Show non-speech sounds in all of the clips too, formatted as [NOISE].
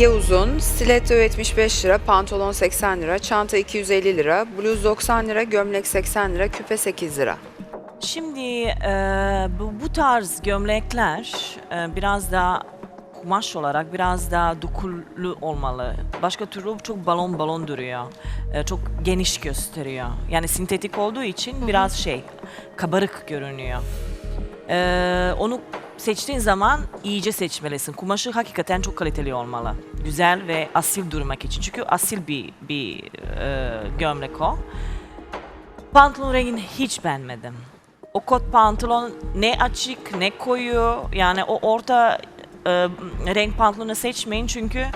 Bilge uzun, stiletto 75 lira, pantolon 80 lira, çanta 250 lira, bluz 90 lira, gömlek 80 lira, küpe 8 lira. Şimdi e, bu, bu tarz gömlekler e, biraz daha kumaş olarak biraz daha dokullu olmalı. Başka türlü çok balon balon duruyor. E, çok geniş gösteriyor. Yani sintetik olduğu için biraz şey kabarık görünüyor. E, onu seçtiğin zaman iyice seçmelisin. Kumaşı hakikaten çok kaliteli olmalı. Güzel ve asil durmak için. Çünkü asil bir bir e, gömlek o. Pantolon rengini hiç beğenmedim. O kot pantolon ne açık ne koyu yani o orta e, renk pantolonu seçmeyin çünkü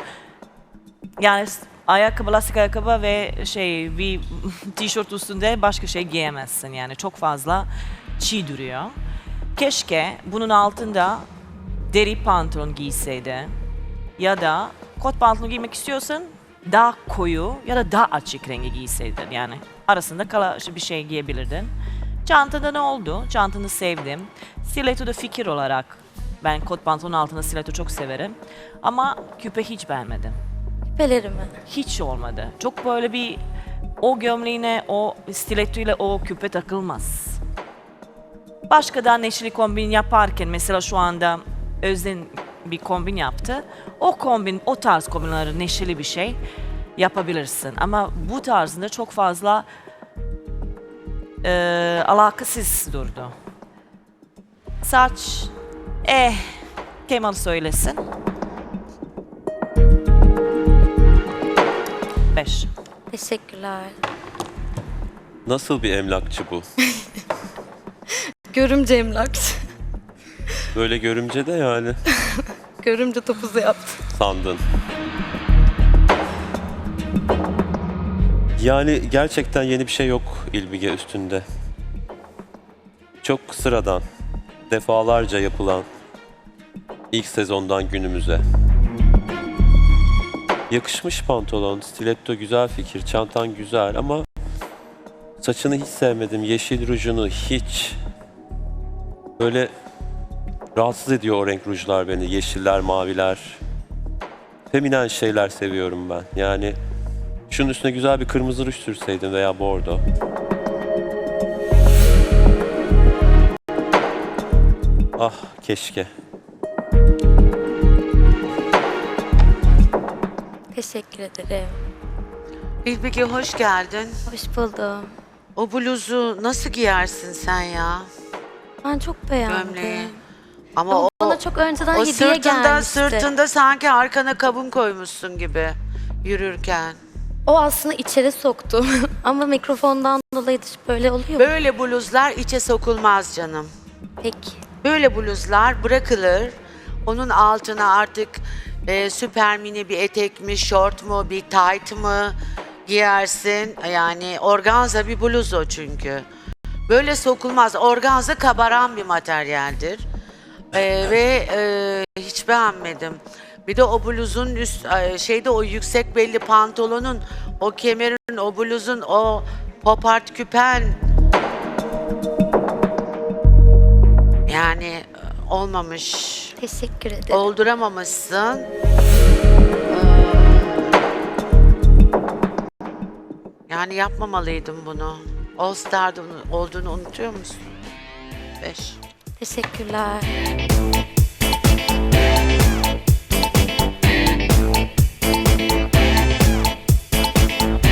yani ayakkabı, lastik ayakkabı ve şey bir [LAUGHS] tişört üstünde başka şey giyemezsin yani çok fazla çiğ duruyor. Keşke bunun altında deri pantolon giyseydi ya da kot pantolon giymek istiyorsan daha koyu ya da daha açık rengi giyseydin yani arasında kala bir şey giyebilirdin. Çantada ne oldu? Çantanı sevdim. Stiletto da fikir olarak ben kot pantolonun altında stiletto çok severim. Ama küpe hiç beğenmedim. Küpelerimi. Hiç olmadı. Çok böyle bir o gömleğine o stiletto ile o küpe takılmaz. Başka da neşeli kombin yaparken mesela şu anda Özden bir kombin yaptı. O kombin, o tarz kombinleri neşeli bir şey yapabilirsin. Ama bu tarzında çok fazla eee alakasız durdu. Saç, eh, Kemal söylesin. Beş. Teşekkürler. Nasıl bir emlakçı bu? [LAUGHS] Görümce emlakçı. Böyle görümce de yani [LAUGHS] Görümce topuzu yaptı. sandın. Yani gerçekten yeni bir şey yok İlbige üstünde. Çok sıradan, defalarca yapılan ilk sezondan günümüze. Yakışmış pantolon, stiletto güzel fikir, çantan güzel ama saçını hiç sevmedim, yeşil rujunu hiç. Böyle Rahatsız ediyor o renk rujlar beni. Yeşiller, maviler. Feminen şeyler seviyorum ben. Yani şunun üstüne güzel bir kırmızı ruj sürseydin veya bordo. Ah keşke. Teşekkür ederim. Bilbige hoş geldin. Hoş buldum. O bluzu nasıl giyersin sen ya? Ben çok beğendim. Gömleği. Ama o, bana çok önceden o hediye sırtında gelmişti. sırtında sanki arkana kabın koymuşsun gibi yürürken. O aslında içeri soktum. [LAUGHS] Ama mikrofondan dolayı dış böyle oluyor mu? Böyle bluzlar içe sokulmaz canım. Peki. Böyle bluzlar bırakılır. Onun altına artık e, süper mini bir etek mi, şort mu, bir tight mı giyersin. Yani organza bir bluz o çünkü. Böyle sokulmaz. Organza kabaran bir materyaldir. E, ve e, hiç beğenmedim. Bir de o bluzun üst e, şeyde o yüksek belli pantolonun, o kemerin, o bluzun, o pop art küpen yani e, olmamış. Teşekkür ederim. Olduramamışsın. Ee, Yani yapmamalıydım bunu. All Star'da olduğunu unutuyor musun? Beş. Teşekkürler.